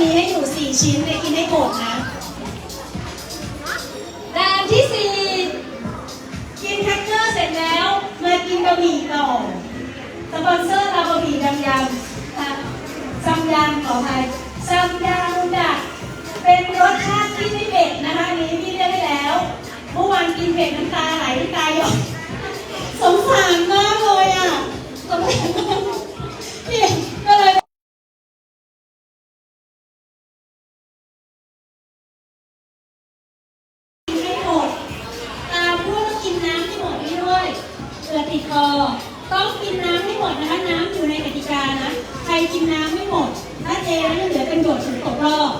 มีให้อยู่สี่ชิ้นเลยกินให้หมดนะด่านที่สี่กินแครกเกอร์เสร็จแล้ว มากินบะหมี่ต่อสปอนเซอร์เราบะหมี่ยำยำซัมยังขออภัยซัมยังดักเป็นรสชาติที่ไม่เผ็ดนะคะนี้พี่เลือกได้แล้วเมื่อวานกินเผ็ดน้ำตาไหลตายหยดสงสารมากเลยอะสงสารมากพี่ กินน้ำให้หมดนี่ด้วยเผื่อติดคอต้องกินน้ำให้หมดนะคะน้ำอยู่ในกติกานะ ใครกินน้ำไม่หมดถ้าเจแล้วเหลือเป็นโดดถึงตกรอบ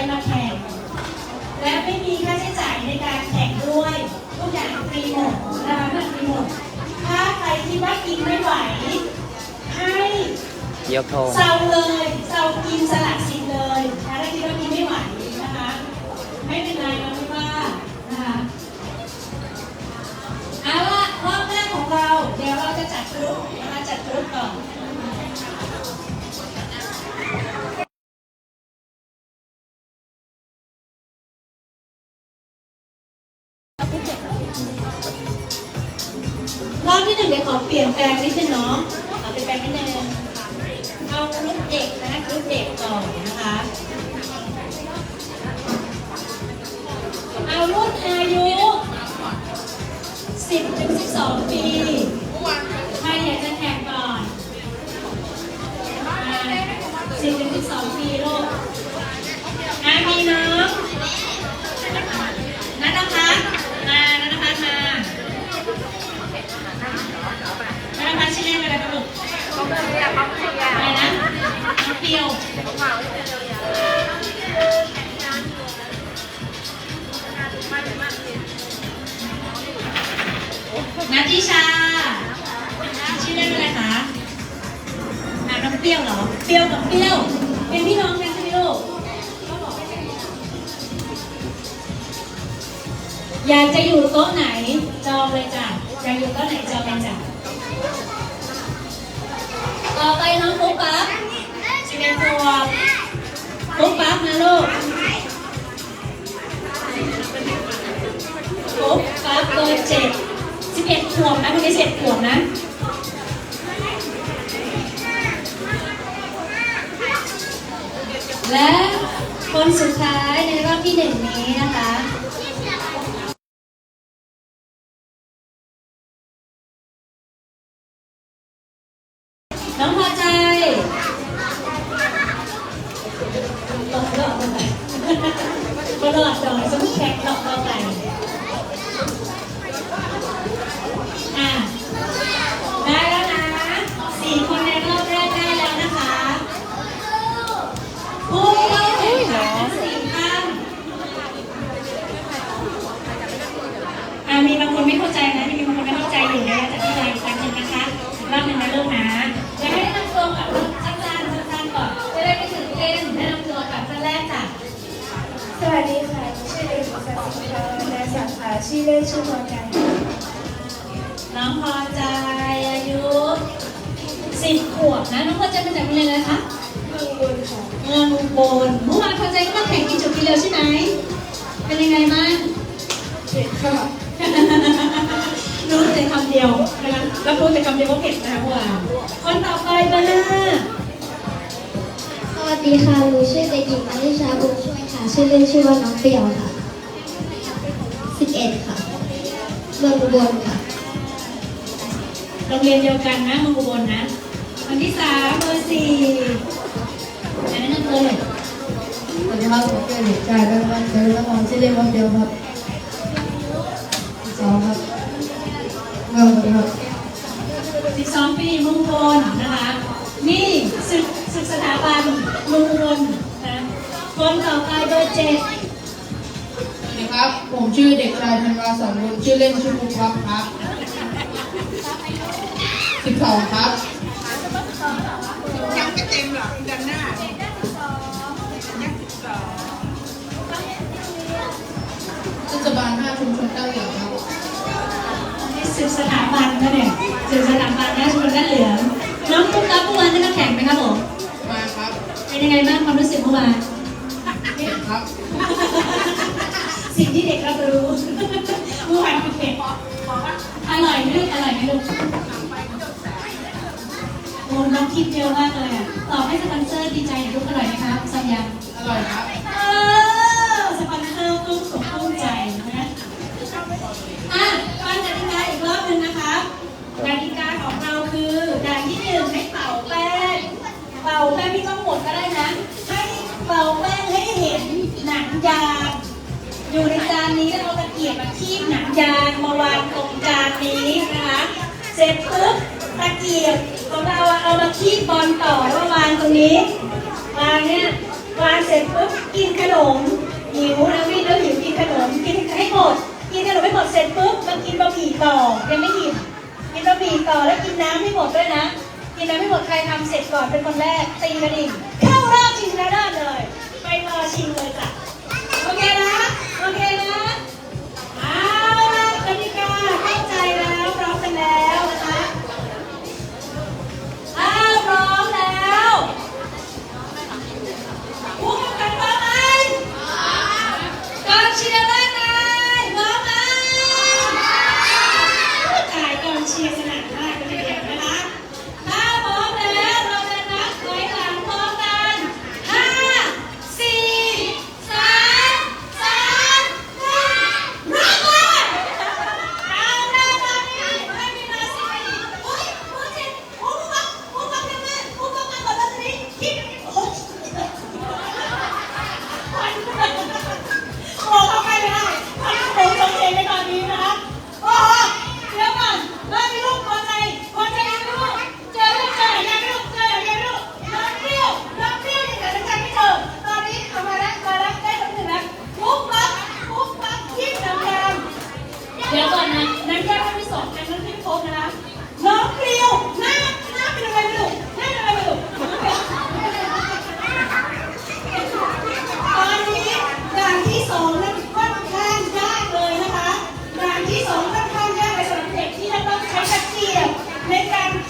มัครใจมาแข่ง และไม่มีค่าใช้จ่ายในการแข่งด้วยทุกอย่างฟรีหมดนะคะมันฟรีหมดถ้าใครคิดว่ากินไม่ไหว ให้ยกโทงเซาเลยเซากินสลัดสิทธิ์เลยถ้าได้คิดว่ากินไม่ไหวนะคะ ไม่เป็นไรเราไม่ว่านะคะเอาละรอบแรกของเรา เดี๋ยวเราจะจัดกรุ๊ปนะคะจัดกรุ๊ปก่อน นึ่งเดี๋ยวขอเปลี่ยนแปลงนิดนึงเนาะขอเปลี่ยนแปลงนิดนึงเอากรุ๊ปเด็กนะคะกรุ๊ปเด็กก่อนนะคะ น์ชื่อเล่นอะไรคะลูกอะไรนะน้องเปียวนัททิชา ชื่อเล่นอะไรคะอ่าน้องเปรี้ยวเหรอ เปรี้ยวกับเปรี้ยว เป็นพี่น้องกันใช่ไหมลูก อยากจะอยู่โต๊ะไหนจองเลยจ้ะอยากอยู่โต๊ะไหนจองเลยจ้ะ ต่อไปน้องปุ๊กปั๊บสิบเอ็ดขวบปุ๊กปั๊บนะลูกปุ๊บปั๊บเบอร์เจ็ดสิบเอ็ดขวบนะไม่ใช่เจ็ดขวบนะและคนสุดท้ายในรอบที่หนึ่งนี้นะคะ ชื่อเล่นชื่อพรใจน้องพอใจอายุสิบขวบนะ น้องพอใจมาจากโรงเรียนอะไรคะเมืองบุญค่ะเมืองอุบลเมื่อวานพอใจก็มาแข่งกินจุกินเร็วใช่ไหมเป็นยังไงบ้างเด็กค่ะรู้แต่คำเดียวนะคะแล้วพูดแต่คำเดียวว่าเผ็ดนะคะเมื่อวานคนต่อไปเบอร์หน้าสวัวัสดีค่ะหนูชื่อเด็กหญิงมาริชาบุญช่วยค่ะ ชื่อเล่นชื่อว่าน้องเปรียวค่ะ 11 ค่ะเมืองอุบลค่ะ โรงเรียนเดียวกันนะเมืองอุบลนะคนที่สามเบอร์สี่อันนั้นนั่นเลยสวัสดีครับผมเป็นเด็กชายเป็นวันเจริญนครชื่อเล่นว่าเดียวครับสองครับเมืองอุบลครับสิบสองปีเมืองอุบลนะคะนี่ศึกศึกสถาบันเมืองอุบลนะคนต่อไปเบอร์เจ็ดสวัสดี ครับ ผมชื่อเด็กชายธันวาสอนบุญชื่อเล่นชื่อภูมิครับครับสิบสองครับยังไม่เต็มหรอกเดือนหน้ายังสิบสองเทศบาลห้าชุมชนต้าเหลืองครับนี่ศึกสถาบันนะเนี่ยศึกสถาบันนะชุมชนด้านเหลืองน้องปุ๊กรับเมื่อวานได้มาแข่งไหมครับผมมาครับเป็นยังไงบ้างความรู้สึกเมื่อวานเด็กครับ สิ่งที่เด็กรับรู้เมื่อวานคือเผ็ดอร่อยไหมลูกอร่อยไหมลูกโอ้น้องคิดเยอะมากเลยอะตอบให้สปอนเซอร์ดีใจลูกอร่อยไหมคะสัญญาอร่อยครับเออสปอนเซอร์กุ้งสมกุ้งใจนะอะฟังกติกาอีกรอบหนึ่งนะคะกติกาของเราคือ อยู่ในจานนี้แล้วเอาตะเกียบมาคีบหนังยางมาวางตรงจานนี้นะคะ เสร็จปุ๊บตะเกียบของเราเอามาคีบบอลต่อแล้วมาวางตรงนี้ วางเนี่ยวางเสร็จปุ๊บกินขนมหิวนะวิ่งแล้วหิวกินขนมกินให้หมดกินขนมให้หมดเสร็จปุ๊บมากินบะหมี่ต่อยังไม่อิ่มกินบะหมี่ต่อแล้วกินน้ำให้หมดด้วยนะกินน้ำให้หมดใครทำเสร็จก่อนเป็นคนแรกตีกระดิ่งเข้ารอบชิงชนะเลิศเลย ไปรอชิงเลยจ้ะ โ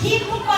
กา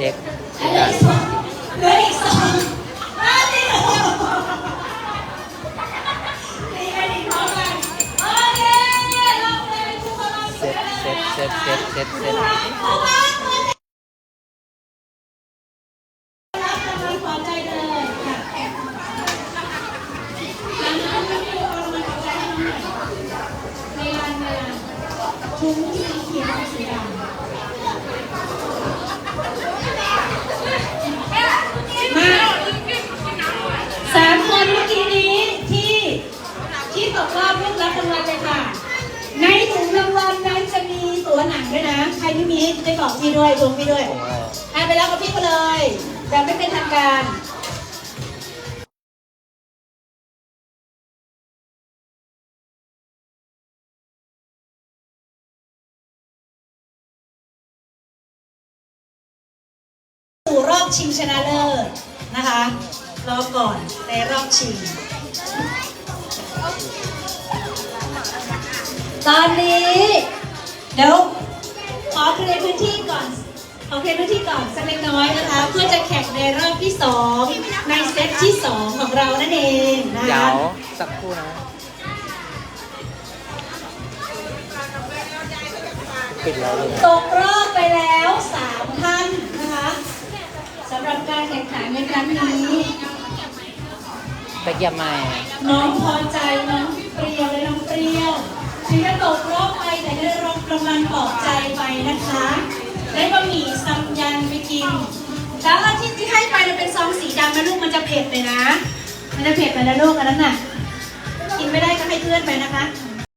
เช็คเหลืออีกสองเหลืออีกสองมาดิตีกันอีกพร้อมกันโอเคเราเป็นคู่กรณีเซ็ตเซ็ตเซ็ตเซ็ตเซ็ตเซ็ตคู่บ้านคู่รับกำลังขอใจเลยค่ะหลังจากนั้เอากำลังขอใจให้หน่อยในลานในลานถุงสีเขียวสีดำ ด้วยนะ ใครไม่มีได้บอกพี่ด้วยรวมพี่ด้วยอาอะไปแล้วกับพี่ไปเลยแบบไม่เป็นทางการสู่รอบชิงชนะเลิศนะคะรอก่อนในรอบชิง ตอนนี้ เดี๋ยว อเคลียร์พื้นที่ก่อน ขอเคลียร์พื้นที่ก่อนสักเล็กน้อยนะคะ เพื่อจะแข่งในรอบที่สองในเซตที่สองของเรานั่นเองนะเดี๋ยคะวสักครู่นะปิดแล้วเลยตกรอบไปแล้วสามท่านนะคะสำหรับการแข่งขันในครั้งนี้ ไปเกียบใหม่ น้องพอใจน้องเปรียวและน้องเปรี้ยวถึงจะตก รไปแต่ได้รับรางวัลปลอบใจไปนะคะ ได้บะหมี่ซัมยันไปกินแล้วที่ที่ให้ไปมันเป็นซองสีดำนะลูกมันจะเผ็ดเลยนะ มันจะเผ็ดไปนะลูกอันนั้นน่ะ กินไม่ได้ก็ให้เพื่อนไปนะคะ